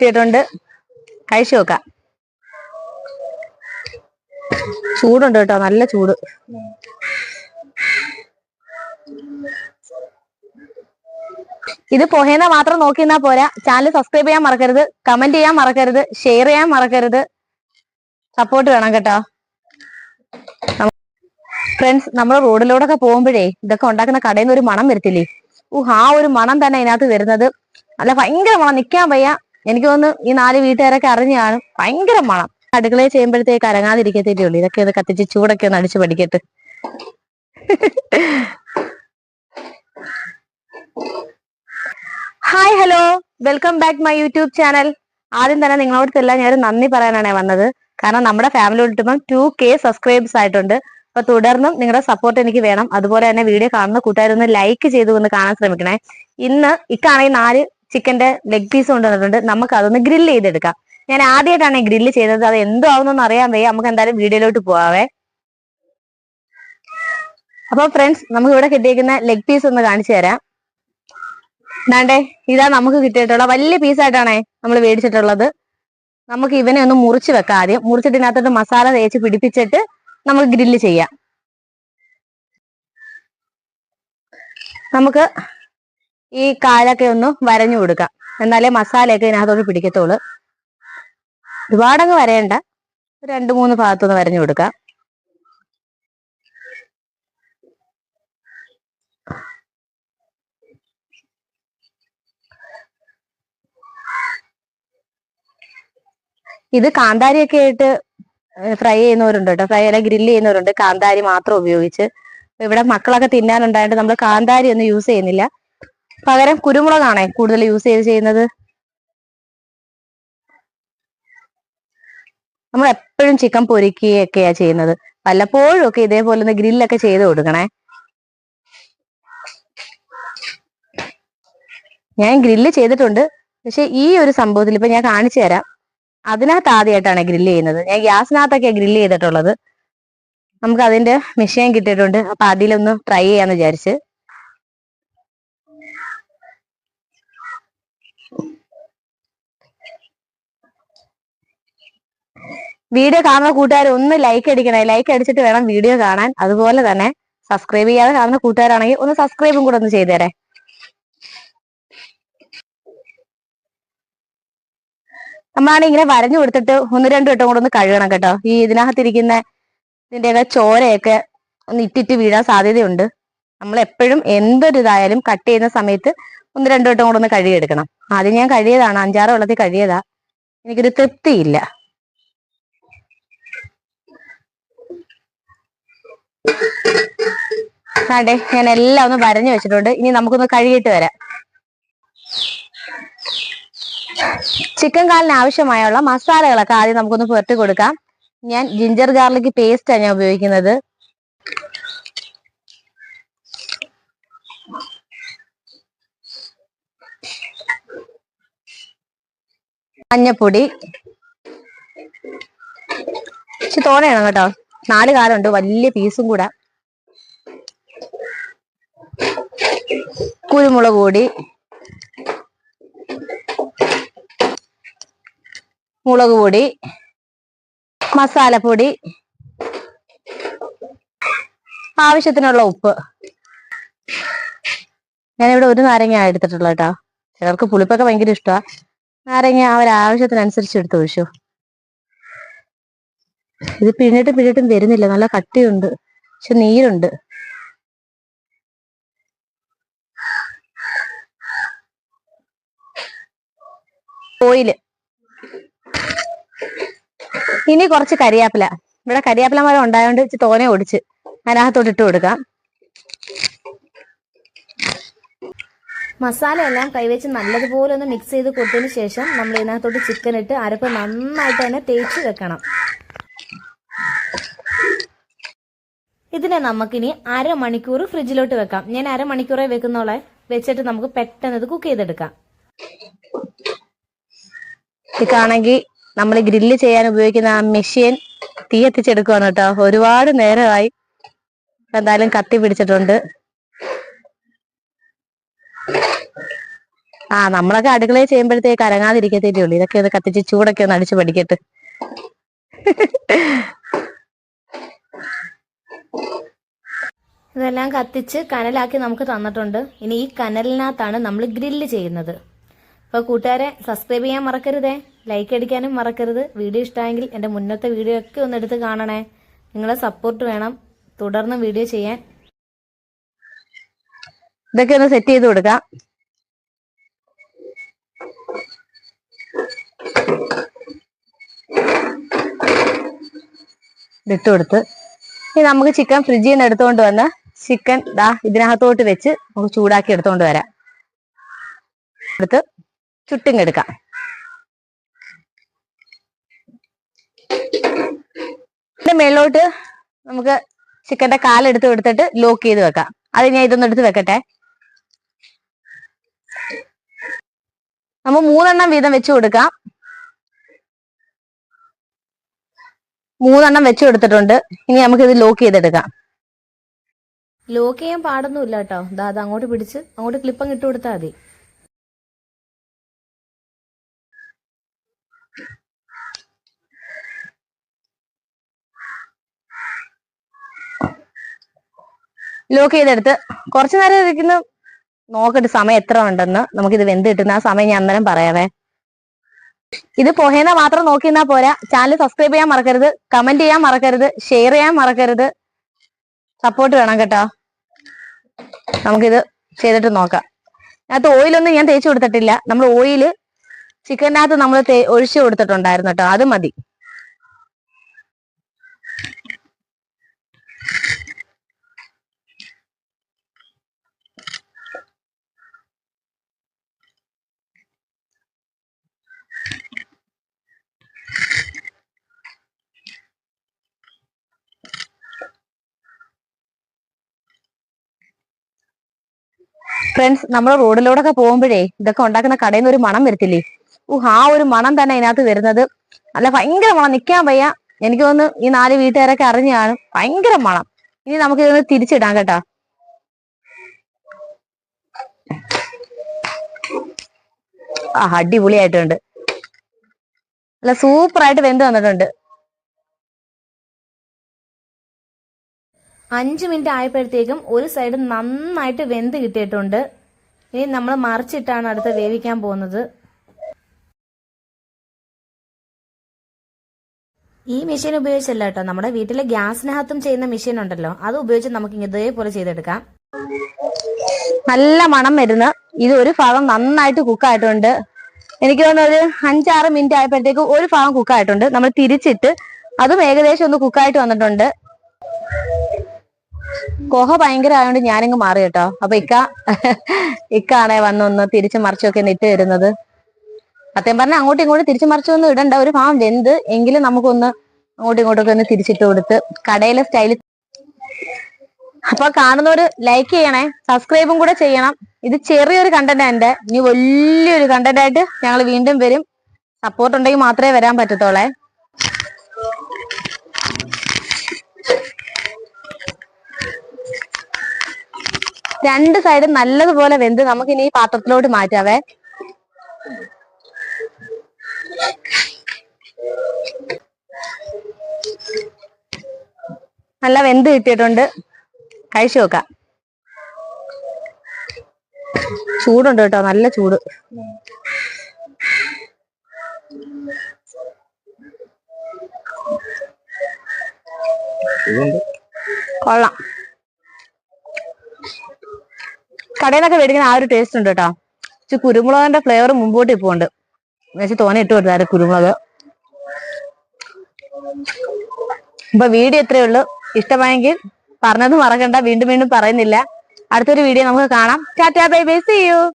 കിട്ടിയിട്ടുണ്ട്. കഴിച്ചു നോക്കാം. ചൂടുണ്ട് കേട്ടോ നല്ല ചൂട്. ഇത് പൊഹേന മാത്രം നോക്കി പോരാ. ചാനൽ സബ്സ്ക്രൈബ് ചെയ്യാൻ മറക്കരുത് കമന്റ് ചെയ്യാൻ മറക്കരുത് ഷെയർ ചെയ്യാൻ മറക്കരുത്. സപ്പോർട്ട് വേണം കേട്ടോ. ഫ്രണ്ട്സ് നമ്മൾ റോഡിലൂടെ ഒക്കെ പോകുമ്പോഴേ ഇതൊക്കെ ഉണ്ടാക്കുന്ന കടയിൽ നിന്ന് ഒരു മണം വരത്തില്ലേ? ഊഹ് ആ ഒരു മണം തന്നെ അതിനകത്ത് വരുന്നത്. അല്ല ഭയങ്കര മണം നിക്കാൻ വയ്യ. എനിക്ക് തോന്നുന്നു ഈ നാല് വീട്ടുകാരൊക്കെ അറിഞ്ഞു കാണും ഭയങ്കര മണം. അടുക്കളയിൽ ചെയ്യുമ്പോഴത്തേക്ക് അരങ്ങാതിരിക്കത്തേ ഉള്ളൂ. ഇതൊക്കെ ഒന്ന് കത്തിച്ച് ചൂടൊക്കെ ഒന്ന് അടിച്ചു പഠിക്കട്ടെ. Hi hello welcome back my YouTube channel ആദ്യം തന്നെ നിങ്ങളോടത്തെല്ലാം ഞാൻ നന്ദി പറയാനാണ് വന്നത്. കാരണം നമ്മുടെ ഫാമിലി കിട്ടുമ്പോൾ ടു കെ സബ്സ്ക്രൈബേഴ്സ് ആയിട്ടുണ്ട്. അപ്പൊ തുടർന്നും നിങ്ങളുടെ സപ്പോർട്ട് എനിക്ക് വേണം. അതുപോലെ തന്നെ വീഡിയോ കാണുന്ന കൂട്ടുകാരൊന്ന് ലൈക്ക് ചെയ്തു ഒന്ന് കാണാൻ ശ്രമിക്കണേ. ഇന്ന് ഇക്കാണെങ്കിൽ നാല് ചിക്കന്റെ ലെഗ് പീസ് കൊണ്ടുവന്നിട്ടുണ്ട്. നമുക്ക് അതൊന്ന് ഗ്രില്ല് ചെയ്തെടുക്കാം. ഞാൻ ആദ്യമായിട്ടാണ് ഗ്രില്ല് ചെയ്തത്. അത് എന്തോ ആവുന്നൊന്നും അറിയാൻ വയ്യ. നമുക്ക് എന്തായാലും വീഡിയോയിലോട്ട് പോവാവേ. അപ്പൊ ഫ്രണ്ട്സ് നമുക്ക് ഇവിടെ കിട്ടിയിരിക്കുന്ന ലെഗ് പീസ് ഒന്ന് കാണിച്ചു തരാം. ദാണ്ടേ ഇതാ നമുക്ക് കിട്ടിയിട്ടുള്ള വലിയ പീസായിട്ടാണേ നമ്മൾ മേടിച്ചിട്ടുള്ളത്. നമുക്ക് ഇവനെ ഒന്ന് മുറിച്ച് വെക്കാം ആദ്യം. മുറിച്ചിട്ട് ഇതിനകത്തോട്ട് മസാല തേച്ച് പിടിപ്പിച്ചിട്ട് നമുക്ക് ഗ്രില്ല് ചെയ്യാം. നമുക്ക് ഈ കാലൊക്കെ ഒന്ന് വരഞ്ഞു കൊടുക്കാം. എന്നാലേ മസാലയൊക്കെ ഇതിനകത്തോട്ട് പിടിക്കത്തുള്ളൂ. ഒരുപാടങ്ങ് വരയണ്ട. രണ്ട് മൂന്ന് ഭാഗത്തൊന്ന് വരഞ്ഞു കൊടുക്കാം. ഇത് കാന്താരിയൊക്കെ ആയിട്ട് ഫ്രൈ ചെയ്യുന്നവരുണ്ട് കേട്ടോ. ഫ്രൈ അല്ല ഗ്രില്ല് ചെയ്യുന്നവരുണ്ട്. കാന്താരി മാത്രം ഉപയോഗിച്ച്. ഇവിടെ മക്കളൊക്കെ തിന്നാനുണ്ടായിട്ട് നമ്മൾ കാന്താരി ഒന്നും യൂസ് ചെയ്യുന്നില്ല. പകരം കുരുമുളകാണേ കൂടുതൽ യൂസ് ചെയ്ത് ചെയ്യുന്നത്? നമ്മൾ എപ്പോഴും ചിക്കൻ പൊരിക്കുകയൊക്കെയാ ചെയ്യുന്നത്. വല്ലപ്പോഴും ഒക്കെ ഇതേപോലെ ഒന്ന് ഗ്രില്ലൊക്കെ ചെയ്ത് കൊടുക്കണേ. ഞാൻ ഗ്രില്ല് ചെയ്തിട്ടുണ്ട്. പക്ഷെ ഈ ഒരു സംഭവത്തിൽ ഇപ്പൊ ഞാൻ കാണിച്ചു തരാം. അതിനകത്ത് ആദ്യമായിട്ടാണ് ഗ്രില്ല് ചെയ്യുന്നത്. ഞാൻ ഗ്യാസിനകത്തൊക്കെ ഗ്രില്ല് ചെയ്തിട്ടുള്ളത്. നമുക്ക് അതിന്റെ മെഷീൻ കിട്ടിയിട്ടുണ്ട്. അപ്പൊ അതിലൊന്ന് ട്രൈ ചെയ്യാന്ന് വിചാരിച്ച്. വീഡിയോ കാണുന്ന കൂട്ടുകാർ ഒന്ന് ലൈക്ക് അടിക്കണേ. ലൈക്ക് അടിച്ചിട്ട് വേണം വീഡിയോ കാണാൻ. അതുപോലെ തന്നെ സബ്സ്ക്രൈബ് ചെയ്യാതെ കാണുന്ന കൂട്ടുകാരാണെങ്കിൽ ഒന്ന് സബ്സ്ക്രൈബും കൂടെ ഒന്ന് ചെയ്തേരെ. നമ്മളാണ് ഇങ്ങനെ വരഞ്ഞു കൊടുത്തിട്ട് ഒന്ന് രണ്ടു വട്ടം കൂടെ ഒന്ന് കഴുകണം കേട്ടോ. ഈ ഇതിനകത്തിരിക്കുന്ന ഇതിന്റെയൊക്കെ ചോരയൊക്കെ ഒന്ന് ഇട്ടിട്ട് വീഴാൻ സാധ്യതയുണ്ട്. നമ്മൾ എപ്പോഴും എന്തൊരു ഇതായാലും കട്ട് ചെയ്യുന്ന സമയത്ത് ഒന്ന് രണ്ടു വട്ടം കൂടെ ഒന്ന് കഴുകിയെടുക്കണം ആദ്യം ഞാൻ കഴിയതാണ് അഞ്ചാറ് വെള്ളത്തിൽ കഴിയതാ എനിക്കൊരു തൃപ്തിയില്ല. അതെ ഞാൻ എല്ലാം ഒന്ന് വരഞ്ഞു വെച്ചിട്ടുണ്ട്. ഇനി നമുക്കൊന്ന് കഴുകിയിട്ട് വരാം. ചിക്കൻ കാലിന് ആവശ്യമായുള്ള മസാലകളൊക്കെ ആദ്യം നമുക്കൊന്ന് പുരട്ടി കൊടുക്കാം. ഞാൻ ജിഞ്ചർ ഗാർലിക് പേസ്റ്റാണ് ഞാൻ ഉപയോഗിക്കുന്നത്. മഞ്ഞപ്പൊടി. തോനെയാണ് കേട്ടോ. നാല് കാലുണ്ട് വലിയ പീസും കൂടെ. കുരുമുളക് പൊടി. മുളക് പൊടി. മസാലപ്പൊടി. ആവശ്യത്തിനുള്ള ഉപ്പ്. ഞാനിവിടെ ഒരു നാരങ്ങ എടുത്തിട്ടുള്ള കേട്ടോ. ചിലർക്ക് പുളിപ്പൊക്കെ ഭയങ്കര ഇഷ്ടമാണ് നാരങ്ങ അവരാവശ്യത്തിനനുസരിച്ച് എടുത്ത് ഒഴിച്ചു. ഇത് പിന്നിട്ടും പിന്നിട്ടും വരുന്നില്ല. നല്ല കട്ടിയുണ്ട്. പക്ഷെ നീരുണ്ട്. ഓയിൽ. ഇനി കുറച്ച് കരിയാപ്പില. ഇവിടെ കരിയാപ്പില മരം ഉണ്ടായതുകൊണ്ട് ഇച്ചിരി തോനെ ഒടിച്ച് അതിനകത്തോട്ട് ഇട്ട് കൊടുക്കാം. മസാല എല്ലാം കൈവച്ച് നല്ലതുപോലെ ഒന്ന് മിക്സ് ചെയ്ത് കൊടുത്തതിന് ശേഷം നമ്മൾ ഇതിനകത്തോട്ട് ചിക്കൻ ഇട്ട് അരപ്പ് നന്നായിട്ട് തന്നെ തേച്ച് വെക്കണം. ഇതിനെ നമുക്കിനി അരമണിക്കൂർ ഫ്രിഡ്ജിലോട്ട് വെക്കാം. ഞാൻ അരമണിക്കൂറേ വെക്കുന്നോളെ. വെച്ചിട്ട് നമുക്ക് പെട്ടെന്ന് ഇത് കുക്ക് ചെയ്തെടുക്കാം. ഇതാണെങ്കിൽ നമ്മൾ ഗ്രില്ല് ചെയ്യാൻ ഉപയോഗിക്കുന്ന ആ മെഷീൻ തീ എത്തിച്ചെടുക്കുവാണ് കേട്ടോ. ഒരുപാട് നേരമായി എന്തായാലും കത്തി പിടിച്ചിട്ടുണ്ട്. ആ നമ്മളൊക്കെ അടുക്കളയിൽ ചെയ്യുമ്പോഴത്തേക്ക് അരങ്ങാതിരിക്കത്തേ ഉള്ളൂ ഇതൊക്കെ ഒന്ന് കത്തിച്ച് ചൂടൊക്കെ ഒന്ന് അടിച്ചു പഠിക്കട്ടെ. ഇതെല്ലാം കത്തിച്ച് കനലാക്കി നമുക്ക് തന്നിട്ടുണ്ട്. ഇനി ഈ കനലിനകത്താണ് നമ്മൾ ഗ്രില്ല് ചെയ്യുന്നത്. അപ്പോൾ കൂട്ടുകാരെ സബ്സ്ക്രൈബ് ചെയ്യാൻ മറക്കരുതേ. ലൈക്ക് അടിക്കാനും മറക്കരുത്. വീഡിയോ ഇഷ്ടമായെങ്കിൽ എന്റെ മുന്നത്തെ വീഡിയോ ഒക്കെ ഒന്ന് എടുത്ത് കാണണേ. നിങ്ങളെ സപ്പോർട്ട് വേണം. തുടർന്ന് വീഡിയോ ചെയ്യാൻ. ഇതൊക്കെ ഒന്ന് സെറ്റ് ചെയ്ത് കൊടുക്കാം. ഇട്ട് ഇനി നമുക്ക് ചിക്കൻ ഫ്രിഡ്ജിൽ നിന്ന് എടുത്തുകൊണ്ട് വന്ന് ചിക്കൻ ദാ ഇതിനകത്തോട്ട് വെച്ച് നമുക്ക് ചൂടാക്കി എടുത്തോണ്ട് വരാം. എടുത്ത് ചുട്ടിങ്ങെടുക്കാം ഇതിന്റെ മേളിലോട്ട് നമുക്ക് ചിക്കന്റെ കാലെടുത്ത് എടുത്തിട്ട് ലോക്ക് ചെയ്ത് വെക്കാം. അത് ഞാൻ ഇതൊന്നും എടുത്ത് വെക്കട്ടെ. നമ്മ മൂന്നെണ്ണം വീതം വെച്ച് കൊടുക്കാം. മൂന്നെണ്ണം വെച്ച് കൊടുത്തിട്ടുണ്ട്. ഇനി നമുക്ക് ഇത് ലോക്ക് ചെയ്തെടുക്കാം. ലോക്ക് ചെയ്യാൻ പാടൊന്നുമില്ല കേട്ടോ ദാ അത് അങ്ങോട്ട് പിടിച്ച് അങ്ങോട്ട് ക്ലിപ്പം ഇട്ട് കൊടുത്താൽ മതി. ലോക്ക് ചെയ്തെടുത്ത്. കുറച്ചു നേരം ഇരിക്കുന്ന. നോക്കട്ടെ സമയം എത്ര ഉണ്ടെന്ന്. നമുക്കിത് വെന്ത് കിട്ടുന്ന ആ സമയം ഞാൻ അന്നേരം പറയാവേ. ഇത് പുഹേന മാത്രം നോക്കിന്നാ പോരാ. ചാനൽ സബ്സ്ക്രൈബ് ചെയ്യാൻ മറക്കരുത്. കമന്റ് ചെയ്യാൻ മറക്കരുത്. ഷെയർ ചെയ്യാൻ മറക്കരുത്. സപ്പോർട്ട് വേണം കേട്ടോ. നമുക്കിത് ചെയ്തിട്ട് നോക്കാം. അതിനകത്ത് ഓയിലൊന്നും ഞാൻ തേച്ച് കൊടുത്തിട്ടില്ല. നമ്മൾ ഓയിൽ ചിക്കനകത്ത് നമ്മൾ ഒഴിച്ചു കൊടുത്തിട്ടുണ്ടായിരുന്നു കേട്ടോ. അത് മതി. ഫ്രണ്ട്സ് നമ്മൾ റോഡിലൂടെ ഒക്കെ പോകുമ്പോഴേ ഇതൊക്കെ ഉണ്ടാക്കുന്ന കടയിൽ നിന്ന് ഒരു മണം വരത്തില്ലേ? ഊഹ് ആ ഒരു മണം തന്നെ അതിനകത്ത് വരുന്നത്. അല്ല ഭയങ്കര മണം. നിക്കാൻ വയ്യ. എനിക്ക് തോന്നുന്നു ഈ നാല് വീട്ടുകാരൊക്കെ അറിഞ്ഞു കാണും ഭയങ്കര മണം. ഇനി നമുക്ക് ഇതൊന്ന് തിരിച്ചിടാം കേട്ടോ. ആ അടിപൊളിയായിട്ടുണ്ട്. അല്ല സൂപ്പറായിട്ട് വെന്ത് വന്നിട്ടുണ്ട്. അഞ്ച് മിനിറ്റ് ആയപ്പോഴത്തേക്കും ഒരു സൈഡ് നന്നായിട്ട് വെന്ത് കിട്ടിയിട്ടുണ്ട്. ഇനി നമ്മൾ മറിച്ചിട്ടാണ് അടുത്ത് വേവിക്കാൻ പോകുന്നത്. ഈ മെഷീൻ ഉപയോഗിച്ചല്ല കേട്ടോ. നമ്മുടെ വീട്ടിലെ ഗ്യാസിനകത്തും ചെയ്യുന്ന മെഷീൻ ഉണ്ടല്ലോ. അത് ഉപയോഗിച്ച് നമുക്ക് ഇതേപോലെ ചെയ്തെടുക്കാം. നല്ല മണം വരുന്ന. ഇത് ഒരു ഭാഗം നന്നായിട്ട് കുക്കായിട്ടുണ്ട് എനിക്ക് തോന്നുന്നത് ഒരു അഞ്ചാറ് മിനിറ്റ് ആയപ്പോഴത്തേക്ക് ഒരു ഭാഗം കുക്കായിട്ടുണ്ട് നമ്മൾ തിരിച്ചിട്ട് അതും ഏകദേശം ഒന്ന് കുക്കായിട്ട് വന്നിട്ടുണ്ട്. കൊഹ ഭയങ്കര ആയതുകൊണ്ട് ഞാനിങ്ങ് മാറി കേട്ടോ. അപ്പൊ ഇക്ക ഇക്കാണേ വന്നൊന്ന് തിരിച്ചു മറിച്ചൊക്കെ നിറ്റ് തരുന്നത്. സത്യം പറഞ്ഞാൽ അങ്ങോട്ടും ഇങ്ങോട്ടും തിരിച്ചു മറിച്ചൊന്നും ഇടണ്ട. ഒരു ഭാവം വെന്ത് എങ്കിലും നമുക്കൊന്ന് അങ്ങോട്ടും ഇങ്ങോട്ടൊക്കെ ഒന്ന് തിരിച്ചിട്ട് കൊടുത്ത് കടയിലെ സ്റ്റൈലിൽ അപ്പൊ കാണുന്നവര് ലൈക്ക് ചെയ്യണേ സബ്സ്ക്രൈബും കൂടെ ചെയ്യണം. ഇത് ചെറിയൊരു കണ്ടന്റ് എന്റെ ഇനി വലിയൊരു കണ്ടന്റ് ആയിട്ട് ഞങ്ങൾ വീണ്ടും വരും. സപ്പോർട്ട് ഉണ്ടെങ്കിൽ മാത്രമേ വരാൻ പറ്റത്തോളേ രണ്ട് സൈഡും നല്ലതുപോലെ വെന്ത് നമുക്ക് ഇനി ഈ പാത്രത്തിലോട്ട് മാറ്റാവേ. നല്ല വെന്ത് കിട്ടിയിട്ടുണ്ട്. കഴിച്ചു നോക്കാം. ചൂടുണ്ട് കേട്ടോ നല്ല ചൂട്. കൊള്ളാം. കടയിൽ നിന്നൊക്കെ മേടിക്കുന്ന ആ ഒരു ടേസ്റ്റ് ഉണ്ട് കേട്ടോ പക്ഷെ കുരുമുളകിന്റെ ഫ്ലേവർ മുമ്പോട്ട് ഇപ്പോൾ ഉണ്ട് പക്ഷെ തോനെ ഇട്ട് കൊടുത്തായിരുന്നു കുരുമുളക്. അപ്പൊ വീഡിയോ ഇത്രയേ ഉള്ളൂ. ഇഷ്ടമായെങ്കിൽ പറഞ്ഞത് മറക്കണ്ട വീണ്ടും വീണ്ടും പറയുന്നില്ല. അടുത്തൊരു വീഡിയോ നമുക്ക് കാണാം. Tata bye bye. See you